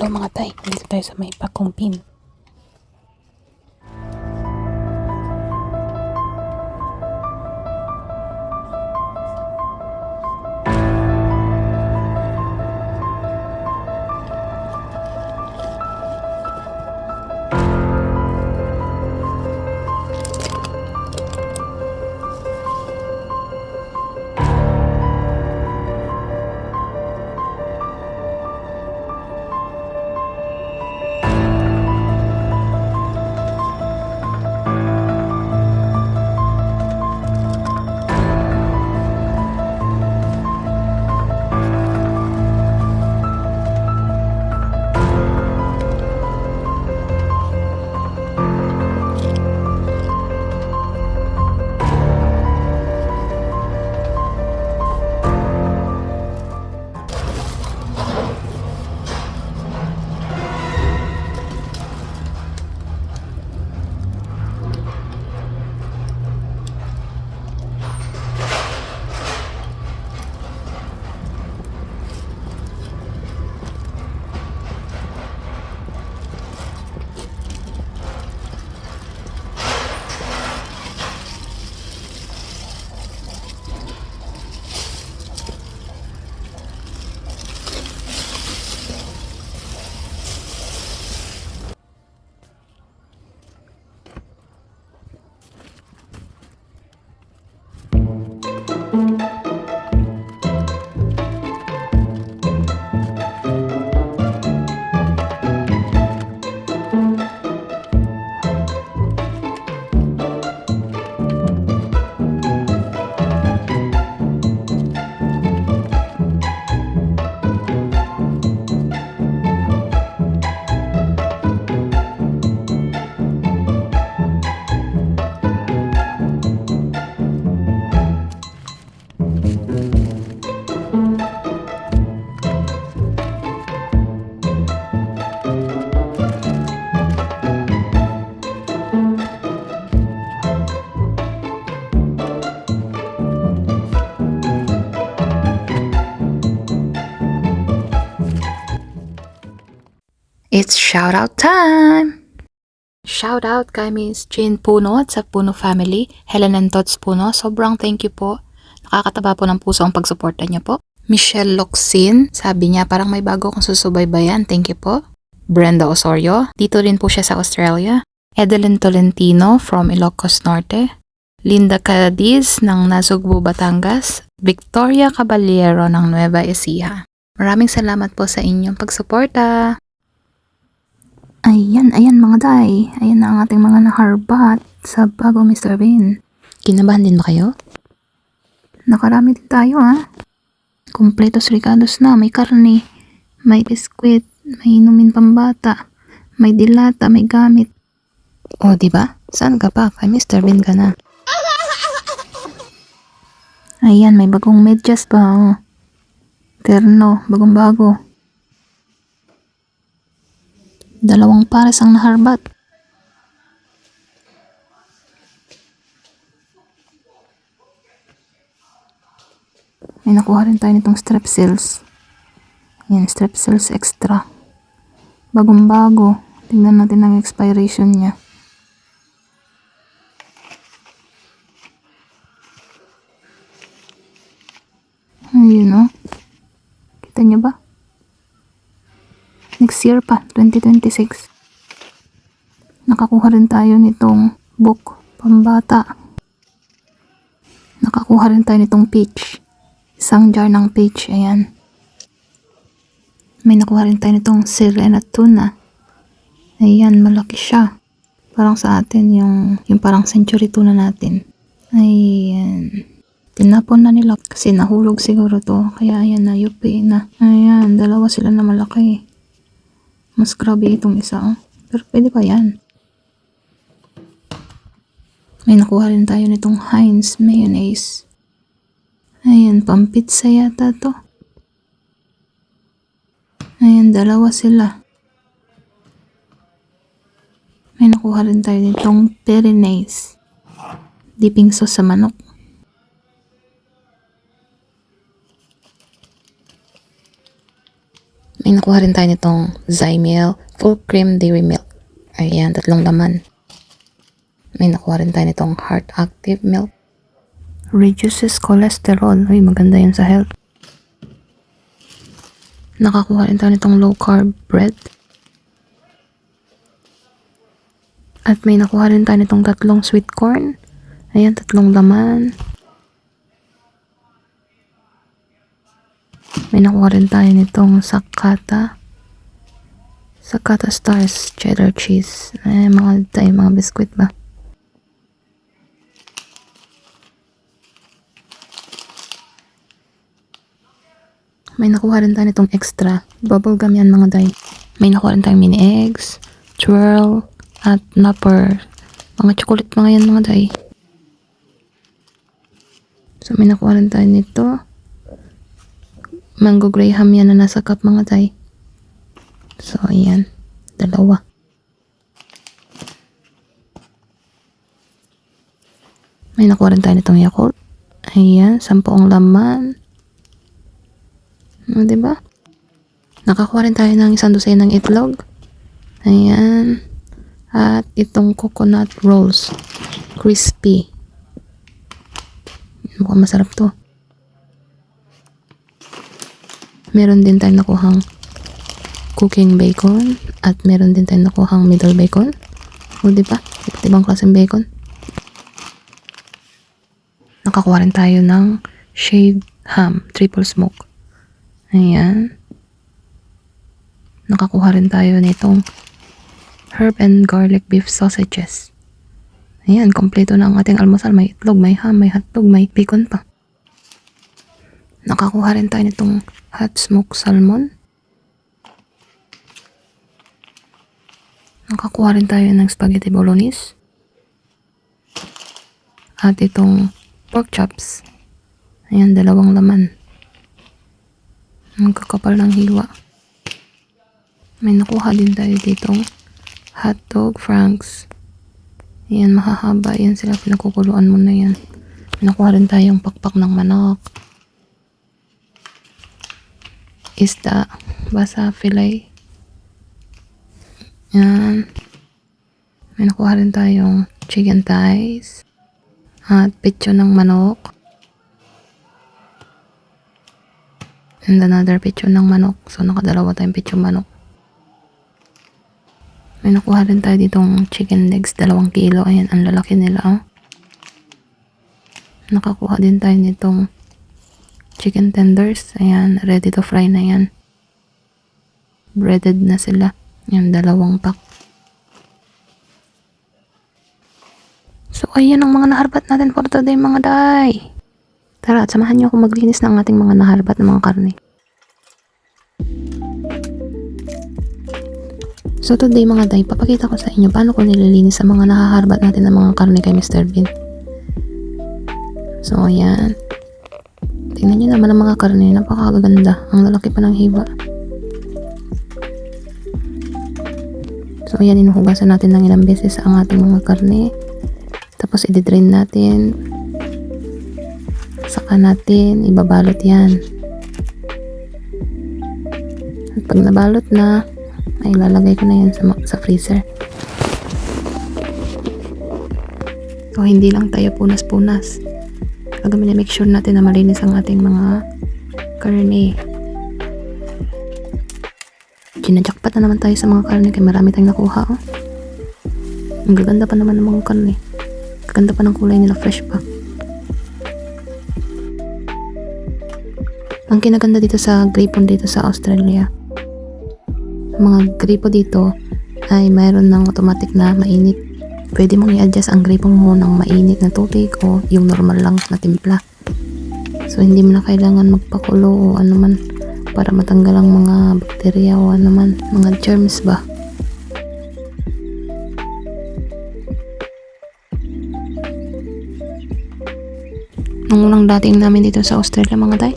Hello mga tay, dito tayo sa may pakumpin. It's shoutout time! Shoutout kay Miss Jane Puno at sa Puno family, Helen and Tots Puno. Sobrang thank you po. Nakakataba po ng puso ang pagsuporta niyo po. Michelle Loxin, sabi niya parang may bago akong susubaybayan. Thank you po. Brenda Osorio, dito rin po siya sa Australia. Edelyn Tolentino from Ilocos Norte. Linda Cadiz ng Nasugbu, Batangas. Victoria Caballero ng Nueva Ecija. Maraming salamat po sa inyong pagsuporta. Ayan, ayan mga day. Ayan na ang ating mga naharbat sa bago Mr. Bean. Kinabahan din ba kayo? Nakarami din tayo ha. Kompletos regalos na. May karne, may biskwit, may inumin pambata, may dilata, may gamit. O, di ba? Saan ka pa? Kay Mr. Bean ka na. Ayan, may bagong medyas pa. Oh. Terno, bagong bago. Dalawang pares ang naharbat. May nakuha rin tayo nitong strepsils. Yan, strepsils extra. Bagong bago. Tingnan natin ang expiration niya. Ayun o. Kita niyo ba? Next year pa, 2026. Nakakuha rin tayo nitong book, pambata. Nakakuha rin tayo nitong peach. Isang jar ng peach, ayan. May nakuha rin tayo nitong sirena tuna. Ayan, malaki siya. Parang sa atin yung, yung parang century tuna natin. Ayan. Tinapon na nila kasi nahulog siguro to. Kaya ayan na, yupi na. Ayan, dalawa sila na malaki. Mas grabe itong isa, oh. Pero pwede pa yan. May nakuha rin tayo nitong Heinz mayonnaise. Ayan, pampitsa yata to. Ayan, dalawa sila. May nakuha rin tayo nitong Perinaise. Dipping sauce sa manok. May nakuha rin tayo nitong Zymil Full Cream Dairy Milk. Ayan, tatlong laman. May nakuha rin tayo nitong Heart Active Milk. Reduces cholesterol. Uy, maganda yun sa health. Nakakuha rin tayo nitong low carb bread. At may nakuha rin tayo nitong tatlong sweet corn. Ayan, tatlong laman. May nakuha rin tayo nitong sakata. Sakata Stars cheddar cheese. Ay, mga tayo, mga biskwit ba? May nakuha rin tayo nitong extra. Bubble gum yan mga day. May nakuha rin tayong mini eggs, twirl, at nupper. Mga chocolate mga yan mga day. So may nakuha rin tayo nito. Mango graham yan na nasa cup mga day. So ayan. Dalawa. May nakuha rin tayo nitong Yakult. Ayan, sampuong laman. O, diba? Nakakuha rin tayo ng isang dosay ng itlog. Ayan. At itong coconut rolls. Crispy. Mukhang masarap to. Meron din tayong nakuhang cooking bacon. At meron din tayong nakuhang middle bacon. O, diba? Iba't ibang klaseng bacon. Nakakuha rin tayo ng shaved ham, triple smoke. Ayan. Nakakuha rin tayo nitong herb and garlic beef sausages. Ayan, kompleto na ang ating almusal. May itlog, may ham, may hotdog, may bacon pa. Nakakuha rin tayo nitong hot smoked salmon. Nakakuha rin tayo ng spaghetti bolognese. At itong pork chops. Ayan, dalawang laman. Ang kakapal ng hiwa. May nakuha din tayo ditong hotdog franks. Ayan, mahahaba. Yan sila, pinakukuluan mo na yan. Nakuha rin tayong pakpak ng manok. Isda. Basa fillet. Yan. May nakuha rin tayong chicken thighs. At pitso ng manok. And another pitso ng manok. So, nakadalawa tayong pitso manok. May nakuha rin tayo ditong chicken legs, dalawang kilo. Ayan, ang lalaki nila. Nakakuha din tayo nitong chicken tenders. Ayan, ready to fry na yan. Breaded na sila. Ayan, dalawang pack. So, ayan ang mga naharbat natin for today, mga day. Tara, at samahan niyo ako maglinis ng ating mga naharbat na mga karne. So today mga day, papakita ko sa inyo paano ko nililinis sa mga nahaharbat natin ng mga karne kay Mr. Bean. So ayan. Tingnan niyo naman ang mga karne, napakaganda. Ang lalaki pa ng hiba. So ayan, inuhugasan natin ng ilang beses ang ating mga karne. Tapos i-drain natin. Saka natin, ibabalot yan. At pag nabalot na, ay lalagay ko na yan sa, sa freezer. So, hindi lang tayo punas-punas. Talaga make sure natin na malinis ang ating mga karne. Ginajakpat na naman tayo sa mga karne kaya marami tayong nakuha. Oh. Ang gaganda pa naman ng mga karne. Gaganda pa ng kulay nila, fresh pa. Ang kinaganda dito sa grapon dito sa Australia, mga gripo dito ay mayroon ng automatic na mainit. Pwede mong i-adjust ang gripo mo ng mainit na tubig o yung normal lang na timpla. So, hindi mo na kailangan magpakulo o ano man para matanggal ang mga bakterya o ano man, mga germs ba. Nung unang dating namin dito sa Australia mga tay,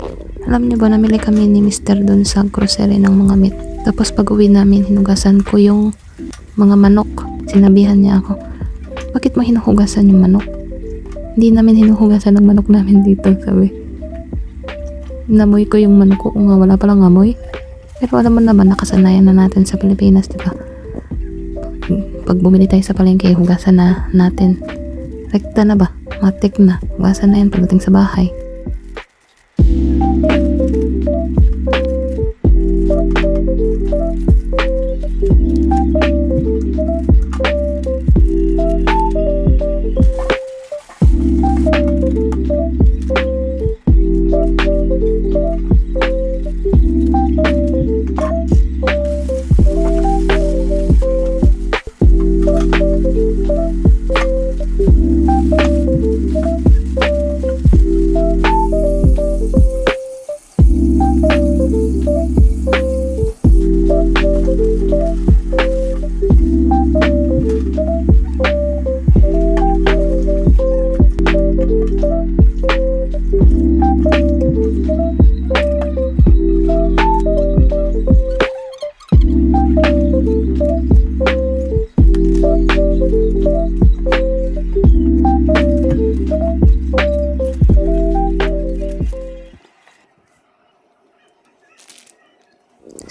alam niyo ba namili kami ni Mr. dun sa grocery ng mga meat. Tapos pag uwi namin, hinugasan ko yung mga manok. Sinabihan niya ako, bakit mo hinuhugasan yung manok? Hindi namin hinuhugasan ng manok namin dito, sabi. Namoy ko yung manok ko, nga wala palang amoy. Pero alam mo naman, nakasanayan na natin sa Pilipinas, di ba? Pag bumili tayo sa palengke, hugasan na natin. Rekta na ba? Matik na. Hugasan na yan pagdating sa bahay.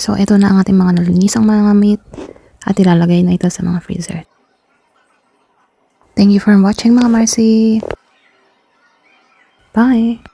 So, ito na ang ating mga nalinisang mga meat at ilalagay na ito sa mga freezer. Thank you for watching mga Marcy. Bye!